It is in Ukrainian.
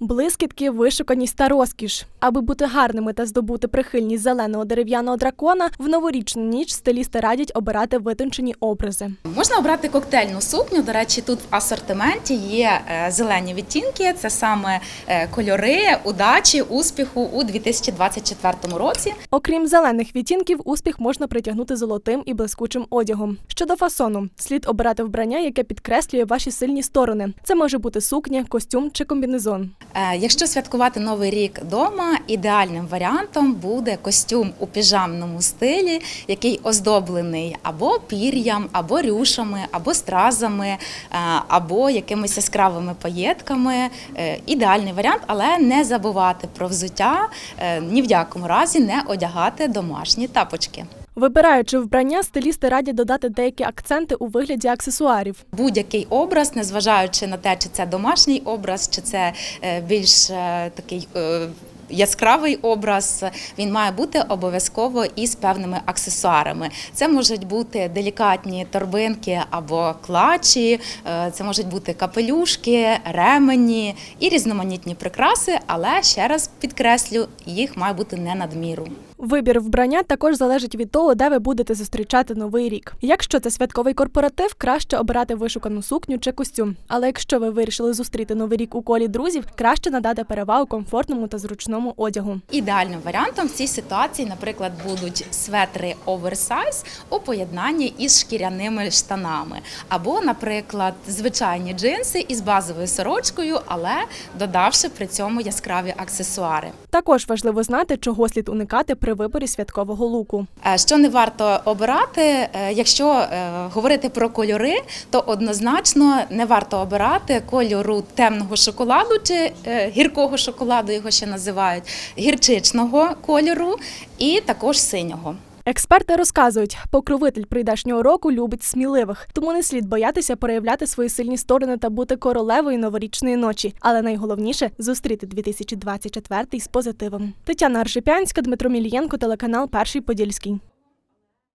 Блискітки, вишуканість та розкіш. Аби бути гарними та здобути прихильність зеленого дерев'яного дракона, в новорічну ніч стилісти радять обирати витончені образи. Можна обрати коктейльну сукню. До речі, тут в асортименті є е, зелені відтінки. Це саме е, кольори удачі, успіху у 2024 році. Окрім зелених відтінків, успіх можна притягнути золотим і блискучим одягом. Щодо фасону, слід обирати вбрання, яке підкреслює ваші сильні сторони. Це може бути сукня, костюм чи комбінезон. Е, Якщо святкувати новий рік вдома, ідеальним варіантом буде костюм у піжамному стилі, який оздоблений або пір'ям, або рюшами, або стразами, е, або якимись яскравими паєтками. Е, Ідеальний варіант, але не забувати про взуття, ні в якому разі не одягати домашні тапочки. Вибираючи вбрання, стилісти радять додати деякі акценти у вигляді аксесуарів. Будь-який образ, незважаючи на те, чи це домашній образ, чи це е, більш е, такий. е, Яскравий образ він має бути обов'язково із певними аксесуарами. Це можуть бути делікатні торбинки або клачі, це можуть бути капелюшки, ремені і різноманітні прикраси, але ще раз підкреслю, їх має бути не надміру. Вибір вбрання також залежить від того, де ви будете зустрічати новий рік. Якщо це святковий корпоратив, краще обирати вишукану сукню чи костюм. Але якщо ви вирішили зустріти новий рік у колі друзів, краще надати перевагу комфортному та зручному одягу. Ідеальним варіантом в цій ситуації, наприклад, будуть светри оверсайз у поєднанні із шкіряними штанами, або, наприклад, звичайні джинси із базовою сорочкою, але додавши при цьому яскраві аксесуари. Також важливо знати, чого слід уникати при виборі святкового луку. Е, Що не варто обирати, е, якщо е, говорити про кольори, то однозначно не варто обирати кольору темного шоколаду чи гіркого шоколаду, його ще називають, гірчичного кольору і також синього. Експерти розказують, покровитель прийдешнього року любить сміливих, тому не слід боятися проявляти свої сильні сторони та бути королевою новорічної ночі. Але найголовніше зустріти 2024 з позитивом. Тетяна Аржипянська, Дмитро Мілієнко, телеканал Перший Подільський.